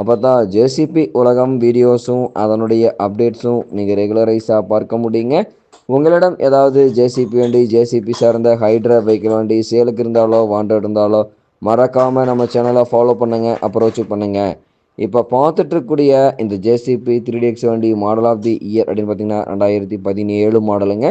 அப்போ தான் ஜேசிபி உலகம் வீடியோஸும் அதனுடைய அப்டேட்ஸும் நீங்கள் ரெகுலரைஸாக பார்க்க முடியுங்க. உங்களிடம் ஏதாவது ஜேசிபி வண்டி ஜேசிபி சார்ந்த ஹைட்ரா வெஹிக்கிள் வண்டி சேலுக்கு இருந்தாலோ வாண்டட் இருந்தாலோ மறக்காமல் நம்ம சேனலை ஃபாலோ பண்ணுங்கள் அப்ரோச் பண்ணுங்கள் இப்போ பார்த்துட்ருக்கூடிய இந்த ஜேசிபி த்ரீ எக்ஸ் வண்டி மாடல் ஆஃப் தி இயர் அப்படின்னு பார்த்தீங்கன்னா ரெண்டாயிரத்தி பதினேழு மாடலுங்க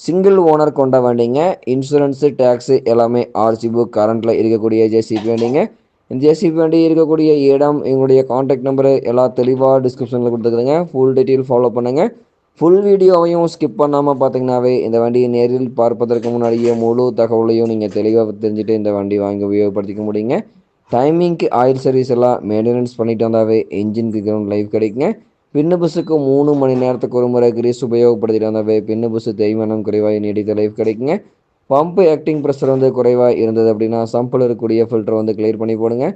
சிங்கிள் ஓனர் கொண்ட வண்டிங்க. இன்சூரன்ஸு டேக்ஸு எல்லாமே ஆர்சி புக் கரண்ட்டில் இருக்கக்கூடிய ஜேசிபி வண்டிங்க. இந்த ஜேசிபி வண்டி இருக்கக்கூடிய இடம் எங்களுடைய காண்டாக்ட் நம்பரு எல்லாம் தெளிவாக டிஸ்கிரிப்ஷனில் கொடுத்துக்கிறேங்க ஃபுல் டீட்டெயில் ஃபாலோ பண்ணுங்கள் ஃபுல் வீடியோவையும் ஸ்கிப் பண்ணாமல் பார்த்தீங்கன்னாவே இந்த வண்டியை நேரில் பார்ப்பதற்கு முன்னாடியே முழு தகவலையும் நீங்கள் தெளிவாக தெரிஞ்சுட்டு இந்த வண்டி வாங்கி உபயோகப்படுத்திக்க முடியுங்க. டைமிங்க்கு ஆயில் சர்வீஸ் எல்லாம் மெயின்டெனன்ஸ் பண்ணிட்டு வந்தாவே இன்ஜினுக்கு கிரவுண்ட் லைஃப் கிடைக்குங்க. பின்னு பஸ்ஸுக்கு மூணு மணி நேரத்துக்கு ஒரு முறை கிரீஸ் உபயோகப்படுத்திட்டு வந்தாவே பின்னு பஸ்ஸு தேய்மானம் குறைவாக நீடித்த லைஃப் கிடைக்குங்க. பம்பு ஆக்டிங் ப்ரெஷர் வந்து குறைவாக இருந்தது அப்படின்னா சம்பில் இருக்கக்கூடிய ஃபில்டர் வந்து கிளியர் பண்ணி போடுங்க.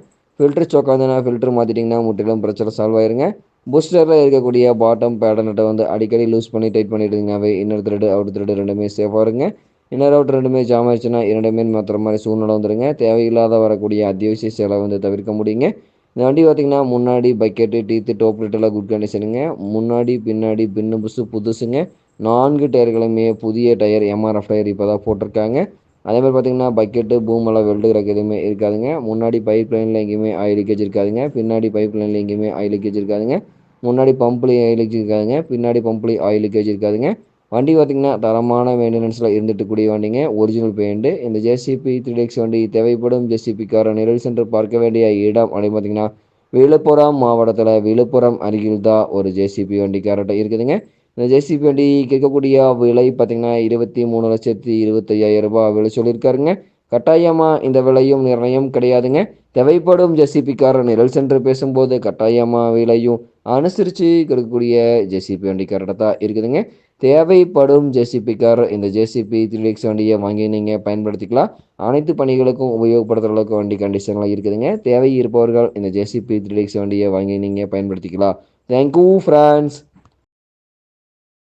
ஃபில்டர் சொக்காந்துன்னா ஃபில்டர் மாற்றிட்டிங்கன்னா முற்றிலும் பிரச்சனை சால்வ் ஆயிருங்க. பூஸ்டரில் இருக்கக்கூடிய பாட்டம் பேடனட்டை வந்து அடிக்கடி லூஸ் பண்ணி டைட் பண்ணிவிடுங்கவே இன்னர் த்ரெட் அவுட் த்ரெட் ரெண்டுமே சேஃபாக இருங்க. இன்னர் அவுட் ரெண்டுமே ஜாம் ஆயிடுச்சுன்னா இரண்டுமே மாற்றுற மாதிரி சூழ்நிலை வந்துடுங்க தேவையில்லாத வரக்கூடிய அத்தியாவசிய செலவு வந்து தவிர்க்க முடியுங்க. இந்த வண்டி பார்த்திங்கன்னா முன்னாடி பக்கெட்டு டீத்து டோப் லிட்டெல்லாம் குட் கண்டிஷனுங்க முன்னாடி பின்னாடி பின்னு புஸ்ஸு புதுசுங்க. நான்கு டயர்களுமே புதிய டயர் எம்ஆர்எஃப் டயர் இப்போ தான் போட்டிருக்காங்க. அதே மாதிரி பார்த்திங்கன்னா பக்கெட்டு பூமெல்லாம் வெல்டு கிடக்கு எதுவுமே இருக்காதுங்க. முன்னாடி பைப் லைனில் எங்கேயுமே ஆயில் லீக்கேஜ் இருக்காதுங்க. பின்னாடி பைப் லைனில் எங்கேயுமே ஆயில் லீக்கேஜ் இருக்காதுங்க. முன்னாடி பம்ப்லேயும் ஆயில் லீக்கேஜ் இருக்காதுங்க. பின்னாடி பம்ப்லேயும் ஆயில் லீக்கேஜ் இருக்காதுங்க. வண்டி பார்த்திங்கன்னா தரமான மெயின்டெனன்ஸில் இருந்துட்டு கூடிய வண்டிங்க. ஒரிஜினல் பெயிண்ட்டு இந்த ஜேசிபி த்ரீ டேக்ஸ் வண்டி தேவைப்படும் ஜேசிபிக்கார நிழல் சென்று பார்க்க வேண்டிய இடம் அப்படின்னு பார்த்திங்கன்னா விழுப்புரம் மாவட்டத்தில் விழுப்புரம் அருகில் தான் ஒரு ஜேசிபி வண்டி கரெக்டாக இருக்குதுங்க. இந்த ஜேசிபி வண்டி கேட்கக்கூடிய விலை பார்த்திங்கன்னா இருபத்தி மூணு லட்சத்தி இருபத்தையாயிரம் ரூபாய் விலை சொல்லியிருக்காருங்க. கட்டாயமாக இந்த விலையும் நிர்ணயம் கிடையாதுங்க. தேவைப்படும் ஜெசிபிக்காரர் நிரல் சென்று பேசும்போது கட்டாயமாக விலையும் அனுசரித்து கொடுக்கக்கூடிய ஜெசிபி வண்டி கரெக்டாக தான் இருக்குதுங்க. தேவைப்படும் ஜேசிபிக்கார் இந்த ஜேசிபி த்ரீ எக்ஸ் வண்டியை வாங்கி நீங்கள் பயன்படுத்திக்கலாம். அனைத்து பணிகளுக்கும் உபயோகப்படுத்துகிற அளவுக்கு வண்டி கண்டிஷன்லாம் இருக்குதுங்க. தேவை இருப்பவர்கள் இந்த ஜேசிபி த்ரீ எக்ஸ் வண்டியை வாங்கி நீங்கள் பயன்படுத்திக்கலாம். Thank you friends